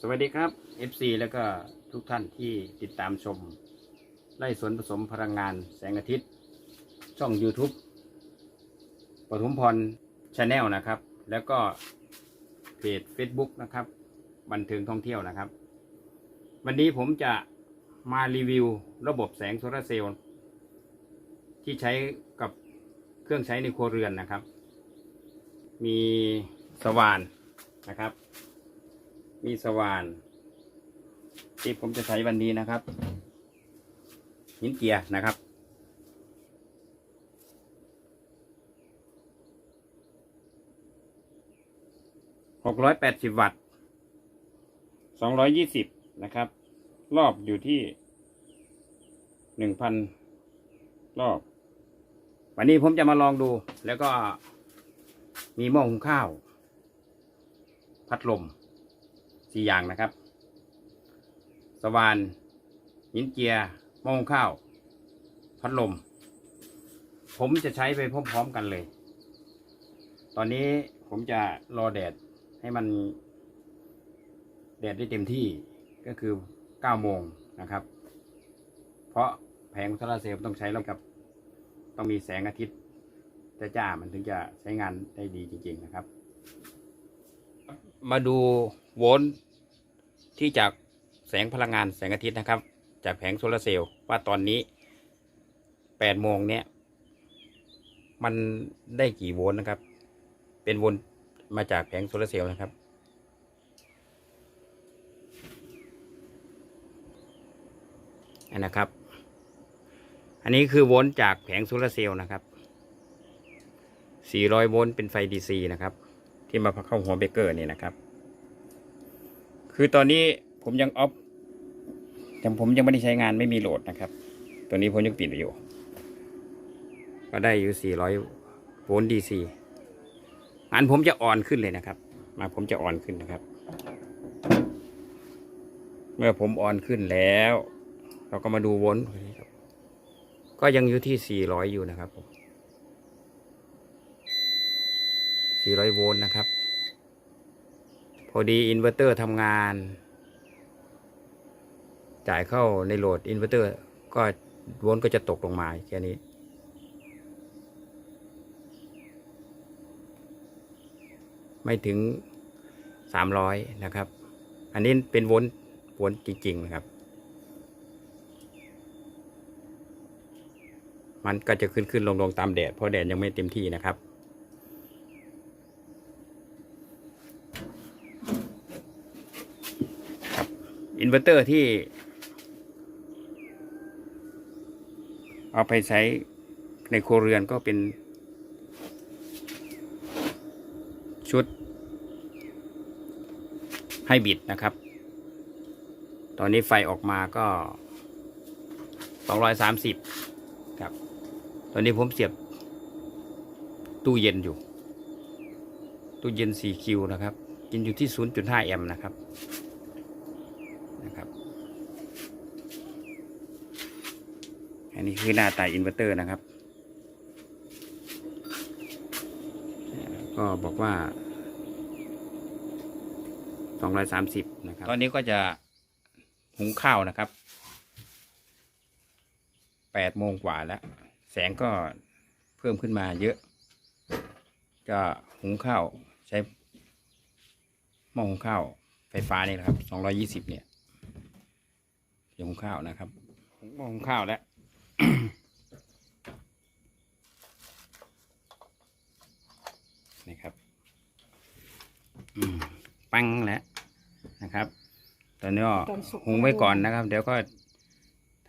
สวัสดีครับ FC แล้วก็ทุกท่านที่ติดตามชม ไล่สวนผสมพลังงานแสงอาทิตย์ ช่อง YouTube ปฐมพรชาแนลนะครับ แล้วก็เพจ Facebook นะครับ บันเทิงท่องเที่ยวนะครับ วันนี้ผมจะมารีวิวระบบแสงโซลาร์เซลล์ที่ใช้กับเครื่องใช้ในครัวเรือนนะครับ มีสว่านนะครับ มีสว่านที่ผมจะใช้วันนี้นะครับหินเกียร์นะครับ หกร้อยแปดสิบวัตต์สองร้อยยี่สิบนะครับ รอบอยู่ที่หนึ่งพันรอบ วันนี้ผมจะมาลองดู แล้วก็มีหม้อหุงข้าว พัดลม สี่อย่างนะครับ สว่านหินเจียร์หม้อหุงข้าว พัดลม ผมจะใช้ไปพร้อมๆกันเลย ตอนนี้ผมจะรอแดดให้มัน แดดได้เต็มที่ก็คือ9โมงนะครับ เพราะแผงโซลาร์เซลล์ต้องใช้แล้วกับต้องมีแสงอาทิตย์จ้ามันถึงจะใช้งานได้ดีจริง ๆ นะครับ มาดูโวลต์ ที่จากแสงพลังงานแสงอาทิตย์นะครับ จากแผงโซลาร์เซลล์ว่าตอนนี้8โมงเนี้ยมันได้กี่โวลต์นะครับ เป็นโวลต์มาจากแผงโซลาร์เซลล์นะครับ อันนะครับ อันนี้คือโวลต์จากแผงโซลาร์เซลล์นะครับ 400 โวลต์เป็นไฟ DC นะครับ ที่มาเข้าหัวเบเกอร์นี่นะครับ คือตอนนี้ผมยังออฟแต่ผมยังไม่ได้ใช้งานไม่มีโหลดนะครับ ตัวนี้ผมยังปิดอยู่ ก็ได้อยู่ 400 โวลต์ DC อันผมจะอ่อนขึ้นเลยนะครับ มาผมจะอ่อนขึ้นนะครับ เมื่อผมอ่อนขึ้นแล้ว เราก็มาดูโวลต์ครับก็ยังอยู่ที่ 400 อยู่นะครับผม400 โวลต์นะครับ อดีอินเวอร์เตอร์ทำงาน จ่ายเข้าในโหลดอินเวอร์เตอร์ก็วลก็จะตกลงมาแค่นี้ ไม่ถึง 300 นะครับ อันนี้เป็นวลต์โวลต์จริง ๆ นะครับ มันก็จะขึ้นขึ้นลงลงตามแดดเพราะแดดยังไม่เต็มที่นะครับ อินเวอร์เตอร์ที่ เอาไปใช้ในโครเรือนก็เป็น ชุดให้บิดนะครับ ตอนนี้ไฟออกมาก็ 230 ครับ ตอนนี้ผมเสียบตู้เย็นอยู่ ตู้เย็น4คิวนะครับ กินอยู่ที่ 0.5 แอมป์นะครับ นี้คือหน้าตาอินเวอร์เตอร์นะครับ ก็บอกว่า230นะครับ ตอนนี้ก็จะหุงข้าวนะครับ8โมงกว่าแล้ว แสงก็เพิ่มขึ้นมาเยอะ ก็หุงข้าวใช้หม้อหุงข้าวไฟฟ้านี่แหละครับ220เนี่ยเดี๋ยหุงข้าวนะครับหม้อหุงข้าวแล้ว นี่ครับ อืม ปังแล้วนะครับ ตอนนี้ก็ตอนสุก หุงไว้ก่อนนะครับ เดี๋ยวก็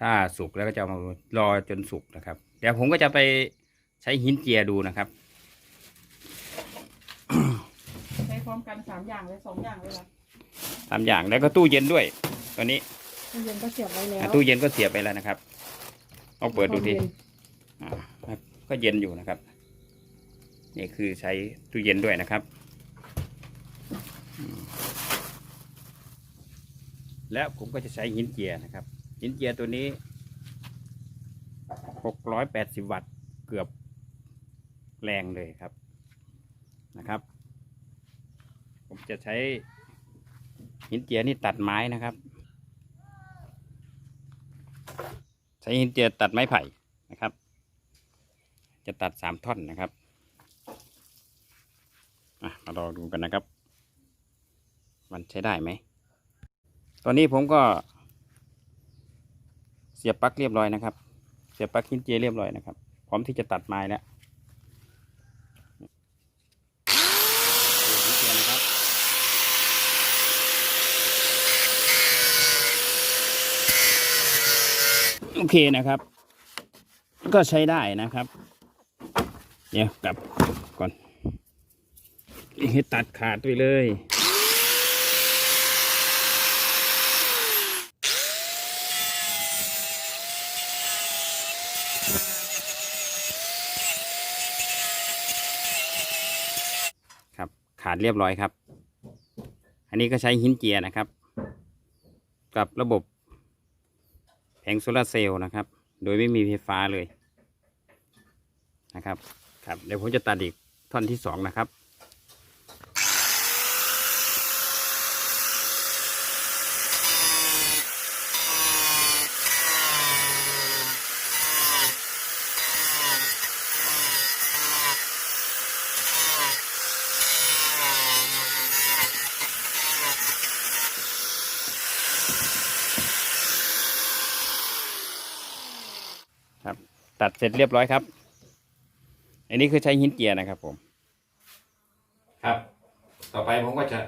ถ้าสุกแล้วก็จะเอามารอจนสุกนะครับ เดี๋ยวผมก็จะไปใช้หินเจียดูนะครับ ใช้พร้อมกันสามอย่างเลยสองอย่างเลยเหรอตามอย่างแล้วก็ตู้เย็นด้วยตัวนี้ตู้เย็นก็เสียบไว้แล้อะวตู้เย็นก็เสียบไปแล้วนะครับเอาเปิดดูที ความย็นอ่าครับก็เย็นอยู่นะครับ นี่คือใช้ตู้เย็นด้วยนะครับอืม แล้วผมก็จะใช้หินเจียนะครับ หินเจียตัวนี้หกร้อยแปดสิบวัตต์เกือบแรงเลยครับนะครับ ผมจะใช้หินเจียนี่ตัดไม้นะครับ ใช้หินเจียตัดไม้ไผ่นะครับ จะตัดสามท่อนนะครับมารองดูกันนะครับ มันใช้ได้ไหม ตอนนี้ผมก็ เสียบปลั๊กเรียบร้อยนะครับ เสียบปลั๊กหินเจียเรียบร้อยนะครับ พร้อมที่จะตัดไม้แล้วหินะโอเคนะครับ ก็ใช้ได้นะครับ เดี๋ยวกลับก่อนให้ตัดขาดไปเลย ครับขาดเรียบร้อยครับ อันนี้ก็ใช้หินเจียนะครับ กับระบบแผงโซลาร์เซลล์นะครับ โดยไม่มีไฟฟ้าเลยนะครับ ครับเดี๋ยวผมจะตัดอีกท่อนที่สองนะครับ ตัดเสร็จเรียบร้อยครับ อันนี้คือใช้หินเจียนะครับผม ครับ ต่อไปผมก็จะ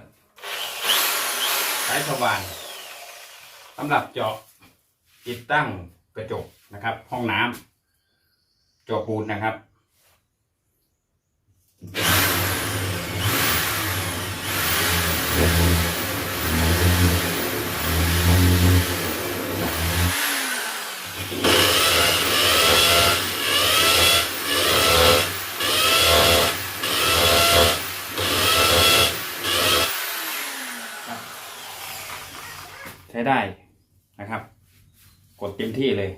ใช้สว่านสำหรับเจาะติดตั้งกระจกนะครับ ห้องน้ำเจาะปูนนะครับใช้ ได้นะครับ กดเต็มที่เลย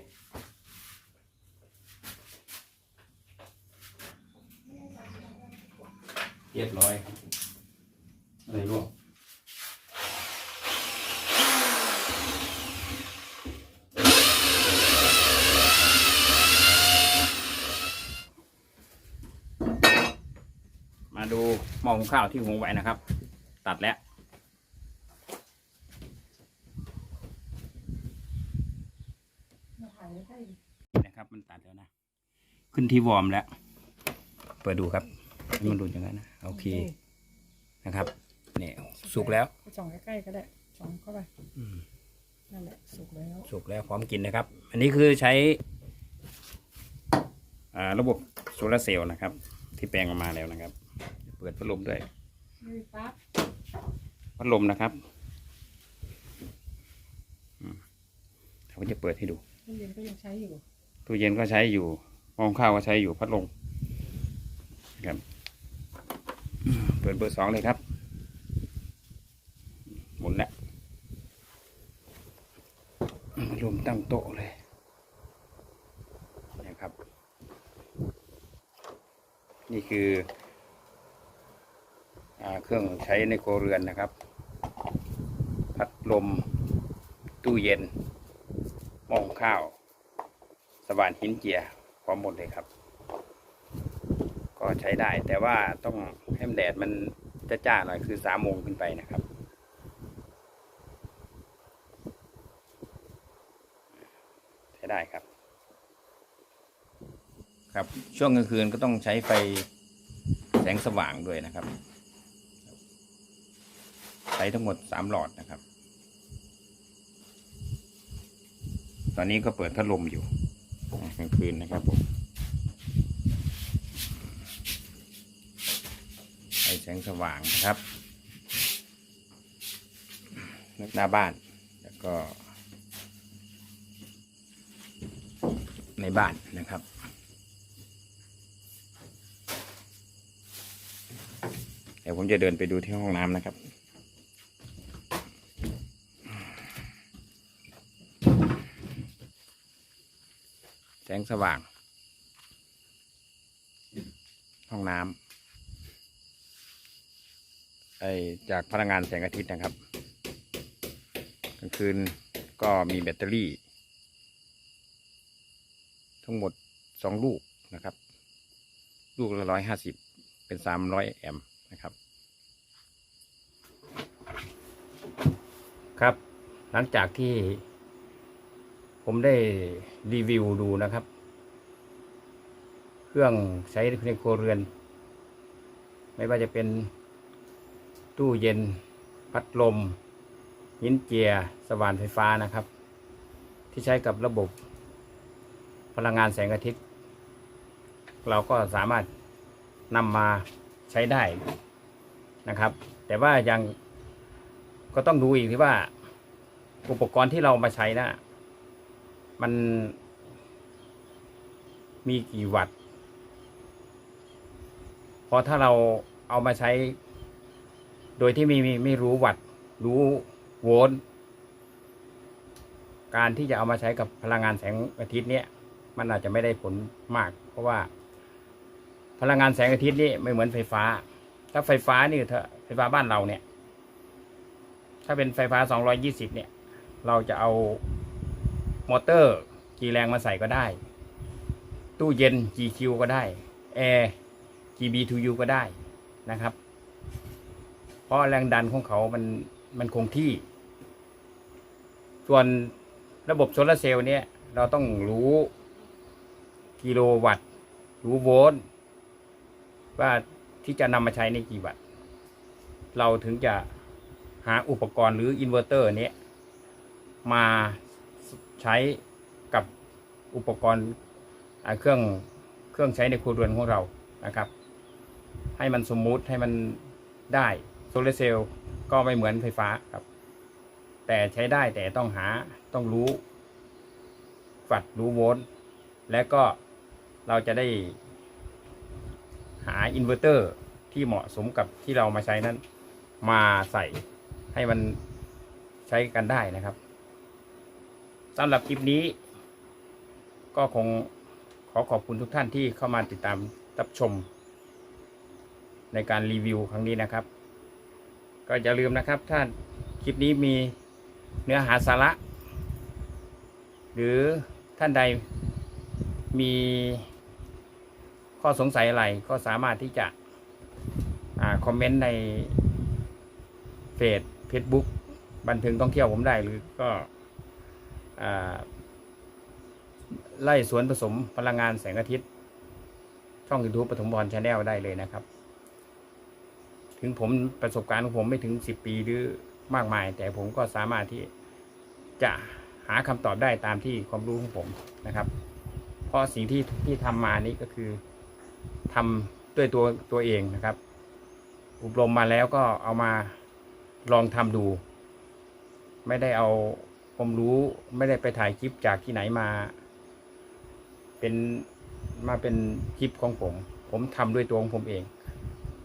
เรียบร้อยอะไรร่วงมาดูหม้อหุงข้าวที่หุงไว้นะครับ ตัดแล้ว นะครับ มันตัดแล้วนะ ขึ้นที่วอร์มแล้ว เปิดดูครับให้มันดูอย่างนั้นนะ โอเค นะครับ เนี่ยสุกแล้วส่องใกล้ๆก็ได้ส่องเข้าไปอืมนั่นแหละสุกแล้วสุกแล้วพร้อมกินนะครับ อันนี้คือใช้ อ่า ระบบโซลาร์เซลล์นะครับ ที่แปลงออกมาแล้วนะครับ เปิดพัดลมด้วยนี่ปั๊บพัดลมนะครับอืมผมจะเปิดให้ดูตู้เย็นก็ยังใช้อยู่ ตู้เย็นก็ใช้อยู่หม้อหุงข้าวก็ใช้อยู่พัดลมครับ เปิดเบอร์สองเลยครับ หมุนแล้วพัดลมตั้งโต๊ะเลยนะครับ นี่คืออเครื่องใช้ในครัวเรือนนะครับ พัดลม ตู้เย็นหม้อหุงข้าว ว่านหินเจียพร้อมหมดเลยครับ ก็ใช้ได้ แต่ว่าต้องให้มแดดมันจะจ้าหน่อยคือสามโมงขึ้นไปนะครับ ใช้ได้ครับ ครับช่วงกลางคืนก็ต้องใช้ไฟแสงสว่างด้วยนะครับ ใช้ทั้งหมดสามหลอดนะครับ ตอนนี้ก็เปิดพัดลมอยู่ กลางคืนนะครับผมใช้แสงสว่างนะครับหน้าบ้านแล้วก็ ในบ้านนะครับเดี๋ยวผมจะเดินไปดูที่ห้องน้ำนะครับ สงสว่าง ห้องน้ำไอจากพลังงานแสงอาทิตย์นะครับกลางคืนก็มีแบตเตอรี่ ทั้งหมดสองลูกนะครับ ลูกละร้อยห้าสิบเป็นสามร้อยแอมป์นะครับ ครับ หลังจากที่ ผมได้รีวิวดูนะครับ เครื่องใช้ในครัวเรือน ไม่ว่าจะเป็นตู้เย็น พัดลมหินเจียสว่านไฟฟ้านะครับ ที่ใช้กับระบบ พลังงานแสงอาทิตย์ เราก็สามารถนำมาใช้ได้นะครับ แต่ว่ายังก็ต้องดูอีกที่ว่าอุปกรณ์ที่เรามาใช้นะ มันมีกี่วัตต์พราะถ้าเราเอามาใช้ โดยที่ไม่มีไม่รู้วัตต์รู้โวลต์การที่จะเอามาใช้กับพลังงานแสงอาทิตย์เนี่ย มันอาจจะไม่ได้ผลมาก เพราะว่า พลังงานแสงอาทิตย์นี่ไม่เหมือนไฟฟ้า ถ้าไฟฟ้านี่เถอะไฟฟ้าบ้านเราเนี่ย ถ้าเป็นไฟฟ้า 220 เนี่ย เราจะเอา มอเตอร์กี่แรงมาใส่ก็ได้ ตู้เย็น GQ ก็ได้แอร์ GB2U ก็ได้นะครับ เพราะแรงดันของเขามันมันคงที่ ส่วนระบบโซลาร์เซลล์เนี่ยเราต้องรู้กิโลวัตต์ รู้โวลต์ว่าที่จะนำมาใช้ในกี่วัตต์ เราถึงจะหาอุปกรณ์หรืออินเวอร์เตอร์เนี้ยมา ใช้กับอุปกรณ์เครื่องเครื่องใช้ในครัวเรือนของเรานะครับ ให้มันสมูทให้มันได้โซลาร์เซลล์ก็ไม่เหมือนไฟฟ้าครับ แต่ใช้ได้แต่ต้องหาต้องรู้ฝัดรู้โวลต์และก็เราจะได้หาอินเวอร์เตอร์ที่เหมาะสมกับที่เรามาใช้นั้น มาใส่ให้มันใช้กันได้นะครับ สำหรับคลิปนี้ ก็คงขอขอบคุณทุกท่านที่เข้ามาติดตามรับชม ในการรีวิวครั้งนี้นะครับ ก็อย่าลืมนะครับถ้าคลิปนี้มีเนื้อหาสาระ หรือท่านใดมีข้อสงสัยอะไรก็สามารถที่จะอคอมเมนต์ในเฟซเฟซบุ๊กบันเทิงท่องเที่ยวผมได้หรือก็ ไล่สวนผสมพลังงานแสงอาทิตย์ ช่องยูทูบปฐมพรชาแนลได้เลยนะครับ ถึงผมประสบการณ์ของผมไม่ถึงสิบปีหรือมากมาย แต่ผมก็สามารถที่จะหาคำตอบได้ตามที่ความรู้ของผมนะครับ เพราะสิ่งที่ที่ทำมานี้ก็คือทำด้วยตัวตัวเองนะครับ อบรมมาแล้วก็เอามาลองทำดู ไม่ได้เอา ความรู้ไม่ได้ไปถ่ายคลิปจากที่ไหนมา เป็นมาเป็นคลิปของผม ผมทำด้วยตัวของผมเอง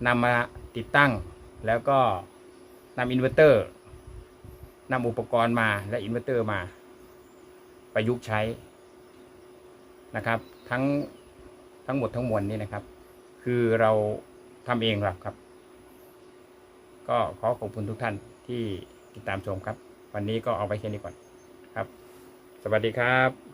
นำมาติดตั้งแล้วก็นำอินเวอร์เตอร์นำอุปกรณ์มาและอินเวอร์เตอร์มา ประยุกต์ใช้นะครับ ทั้งทั้งหมดทั้งมวลนี้นะครับ คือเราทำเองหรอกครับ ก็ขอขอบคุณทุกท่านที่ติดตามชมครับ วันนี้ก็เอาไปแค่นี้ก่อน ครับ สวัสดีครับ